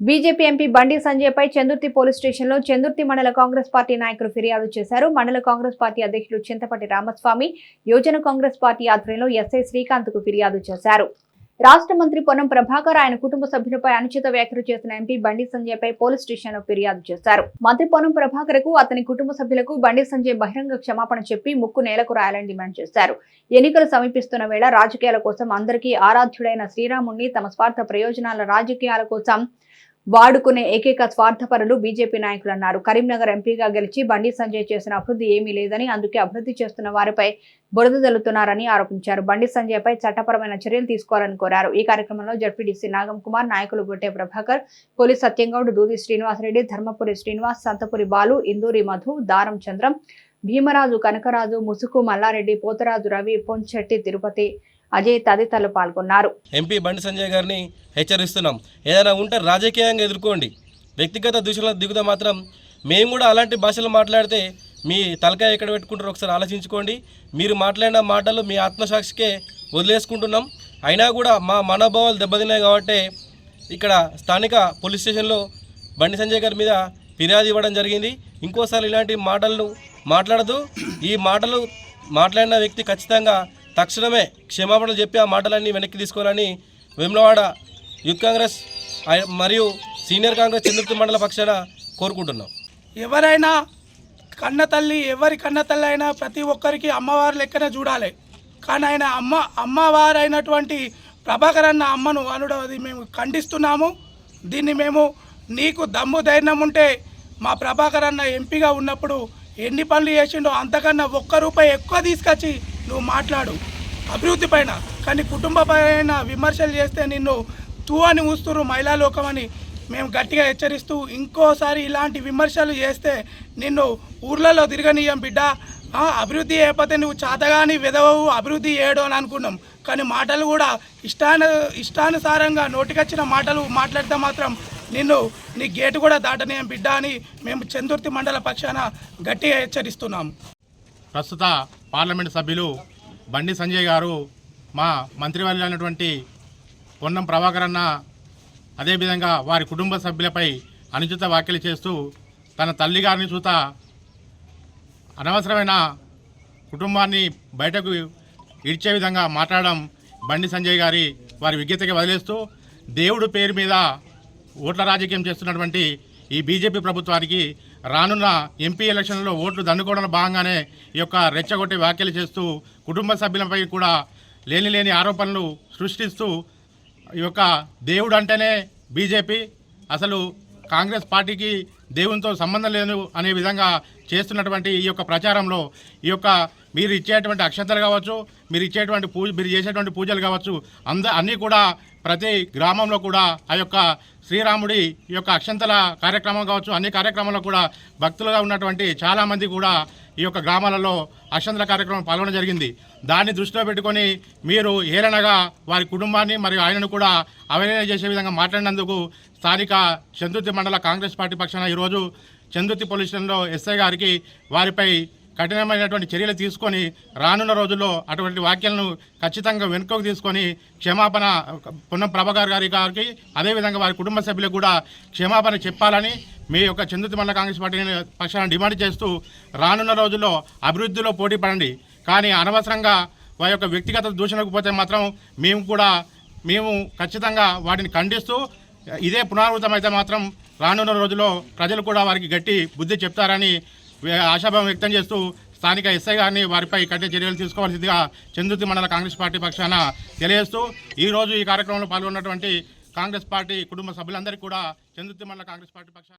BJP MP Bandi Sanjay పై Chandurthi police స్టేషన్లో చందుర్తి మండల Congress party నాయకులు ఫిర్యాదు చేశారు. మండల కాంగ్రెస్ పార్టీ అధ్యక్షులు చింతపట్టి రామస్వామి యోజన కాంగ్రెస్ పార్టీ ఆధ్వర్యంలో ఎస్ఐ శ్రీకాంత్కు ఫిర్యాదు చేశారు. రాష్ట్ర మంత్రి పొన్నం ప్రభాకర్ ఆయన కుటుంబ సభ్యులపై అనుచిత వ్యాఖ్యలు చేసిన ఎంపీ బండి సంజయ్ పై పోలీస్ స్టేషన్లో ఫిర్యాదు చేశారు. మంత్రి పొన్నం ప్రభాకర్కు అతని కుటుంబ సభ్యులకు బండి సంజయ్ బహిరంగ క్షమాపణ చెప్పి ముక్కు నేలకు రాయాలని డిమాండ్ చేశారు. ఎన్నికలు సమీపిస్తున్న వేళ రాజకీయాల కోసం అందరికీ ఆరాధ్యుడైన శ్రీరాముణ్ణి తమ స్వార్థ ప్రయోజనాల రాజకీయాల కోసం వాడుకునే ఏకైక స్వార్థపరులు బీజేపీ నాయకులు అన్నారు. కరీంనగర్ ఎంపీగా గెలిచి బండి సంజయ్ చేసిన అభివృద్ధి ఏమీ లేదని అందుకే అభివృద్ధి చేస్తున్న వారిపై బురద జల్లుతున్నారని ఆరోపించారు. బండి సంజయ్ పై చట్టపరమైన చర్యలు తీసుకోవాలని కోరారు. ఈ కార్యక్రమంలో జడ్పీడీసీ నాగం కుమార్ నాయకులు గొట్టె ప్రభాకర్ పోలీస్ సత్యంగౌడ్ దూది శ్రీనివాసరెడ్డి ధర్మపురి శ్రీనివాస్ సంతపురి బాలు ఇందూరి మధు దారం చంద్రం భీమరాజు కనకరాజు ముసుకు మల్లారెడ్డి పోతరాజు రవి పొంచెట్టి తిరుపతి అజయ్ తదితరులు పాల్గొన్నారు. ఎంపీ బండి సంజయ్ గారిని హెచ్చరిస్తున్నాం. ఏదైనా ఉంటే రాజకీయంగా ఎదుర్కోండి. వ్యక్తిగత దూషణలో దిగుతా మాత్రం మేము కూడా అలాంటి భాషలు మాట్లాడితే మీ తలకాయ ఎక్కడ పెట్టుకుంటారో ఒకసారి ఆలోచించుకోండి. మీరు మాట్లాడిన మాటలు మీ ఆత్మసాక్షికే వదిలేసుకుంటున్నాం. అయినా కూడా మా మనోభావాలు దెబ్బతిన్నాయి కాబట్టి ఇక్కడ స్థానిక పోలీస్ స్టేషన్లో బండి సంజయ్ గారి మీద ఫిర్యాదు ఇవ్వడం జరిగింది. ఇంకోసారి ఇలాంటి మాటలను మాట్లాడదు. ఈ మాటలు మాట్లాడిన వ్యక్తి ఖచ్చితంగా తక్షణమే క్షమాపణలు చెప్పి ఆ మాటలన్నీ వెనక్కి తీసుకోవాలని వేములవాడ యూత్ కాంగ్రెస్ మరియు సీనియర్ కాంగ్రెస్ చంద్రుతి మండల పక్షాన కోరుకుంటున్నాం. ఎవరైనా కన్న తల్లి ఎవరి కన్న తల్లి అయినా ప్రతి ఒక్కరికి అమ్మవారు లెక్కనే చూడాలి. కానీ ఆయన అమ్మ అమ్మవారు అయినటువంటి ప్రభాకర్ అన్న అమ్మను అనుడు అది మేము ఖండిస్తున్నాము. దీన్ని మేము నీకు దమ్ము ధైర్యం ఉంటే మా ప్రభాకర్ అన్న ఎంపీగా ఉన్నప్పుడు ఎన్ని పనులు చేసిండో అంతకన్నా ఒక్క రూపాయి ఎక్కువ తీసుకొచ్చి నువ్వు మాట్లాడు. అభివృద్ధి పైన కానీ కుటుంబ పైన విమర్శలు చేస్తే నిన్ను తూ అని ఊస్తురు మహిళా లోకం అని మేము గట్టిగా హెచ్చరిస్తూ ఇంకోసారి ఇలాంటి విమర్శలు చేస్తే నిన్ను ఊర్లలో తిరగనీయం బిడ్డ. అభివృద్ధి చేయకపోతే నువ్వు చాతగాని విధవవు అభివృద్ధి చేయడు అని అనుకున్నాం. కానీ మాటలు కూడా ఇష్టాను ఇష్టానుసారంగా నోటికొచ్చిన మాటలు మాట్లాడితే మాత్రం నిన్ను నీ గేటు కూడా దాటనీయం బిడ్డ అని మేము చందుర్తి మండల పక్షాన గట్టిగా హెచ్చరిస్తున్నాం. ప్రస్తుత పార్లమెంట్ సభ్యులు బండి సంజయ్ గారు మా మంత్రివర్యులు అయినటువంటి పొన్నం ప్రభాకర్ అన్న అదేవిధంగా వారి కుటుంబ సభ్యులపై అనుచిత వ్యాఖ్యలు చేస్తూ తన తల్లి గారిని చూత అనవసరమైన కుటుంబాన్ని బయటకు ఇడ్చే విధంగా మాట్లాడడం బండి సంజయ్ గారి వారి విజ్ఞతకి వదిలేస్తూ దేవుడు పేరు మీద ఓట్ల రాజకీయం చేస్తున్నటువంటి ఈ బీజేపీ ప్రభుత్వానికి రానున్న ఎంపీ ఎలక్షన్లో ఓట్లు దండుకోవడంలో భాగంగానే ఈ యొక్క రెచ్చగొట్టే వ్యాఖ్యలు చేస్తూ కుటుంబ సభ్యులపై కూడా లేని లేని ఆరోపణలు సృష్టిస్తూ ఈ యొక్క దేవుడు అంటేనే బీజేపీ. అసలు కాంగ్రెస్ పార్టీకి దేవునితో సంబంధం లేదు అనే విధంగా చేస్తున్నటువంటి ఈ యొక్క ప్రచారంలో ఈ యొక్క మీరు ఇచ్చేటువంటి అక్షతలు కావచ్చు మీరు ఇచ్చేటువంటి పూజ మీరు చేసేటువంటి పూజలు కావచ్చు అంద అన్నీ కూడా ప్రతి గ్రామంలో కూడా ఆ యొక్క శ్రీరాముడి ఈ యొక్క అక్షంతల కార్యక్రమం కావచ్చు అన్ని కార్యక్రమాల్లో కూడా భక్తులుగా ఉన్నటువంటి చాలామంది కూడా ఈ యొక్క గ్రామాలలో అక్షంతల కార్యక్రమం పాల్గొనడం జరిగింది. దాన్ని దృష్టిలో పెట్టుకొని మీరు ఏలనగా వారి కుటుంబాన్ని మరియు ఆయనను కూడా అవహేళన చేసే విధంగా మాట్లాడినందుకు స్థానిక చంద్రుతి మండల కాంగ్రెస్ పార్టీ పక్షాన ఈరోజు చందుర్తి పోలీస్ స్టేషన్లో ఎస్ఐ గారికి వారిపై కఠినమైనటువంటి చర్యలు తీసుకొని రానున్న రోజుల్లో అటువంటి వ్యాఖ్యలను ఖచ్చితంగా వెనుకకు తీసుకొని క్షమాపణ పున్నం ప్రభాకర్ గారి గారికి అదేవిధంగా వారి కుటుంబ సభ్యులకు కూడా క్షమాపణ చెప్పాలని మీ యొక్క చందుతి మండల కాంగ్రెస్ పార్టీ పక్షాన డిమాండ్ చేస్తూ రానున్న రోజుల్లో అభివృద్ధిలో పోటీ పడండి. కానీ అనవసరంగా వారి యొక్క వ్యక్తిగత దూషణకు పోతే మాత్రం మేము కూడా మేము ఖచ్చితంగా వాటిని ఖండిస్తూ ఇదే పునరావృతం అయితే మాత్రం రానున్న రోజుల్లో ప్రజలు కూడా వారికి గట్టి బుద్ధి చెప్తారని ఆశాభావం వ్యక్తం చేస్తూ స్థానిక ఎస్ఐ గారిని వారిపై కఠిన చర్యలు తీసుకోవాల్సిందిగా చంద్రుతి మండల కాంగ్రెస్ పార్టీ పక్షాన తెలియజేస్తూ ఈరోజు ఈ కార్యక్రమంలో పాల్గొన్నటువంటి కాంగ్రెస్ పార్టీ కుటుంబ సభ్యులందరికీ కూడా చంద్రుతి మండల కాంగ్రెస్ పార్టీ పక్షాన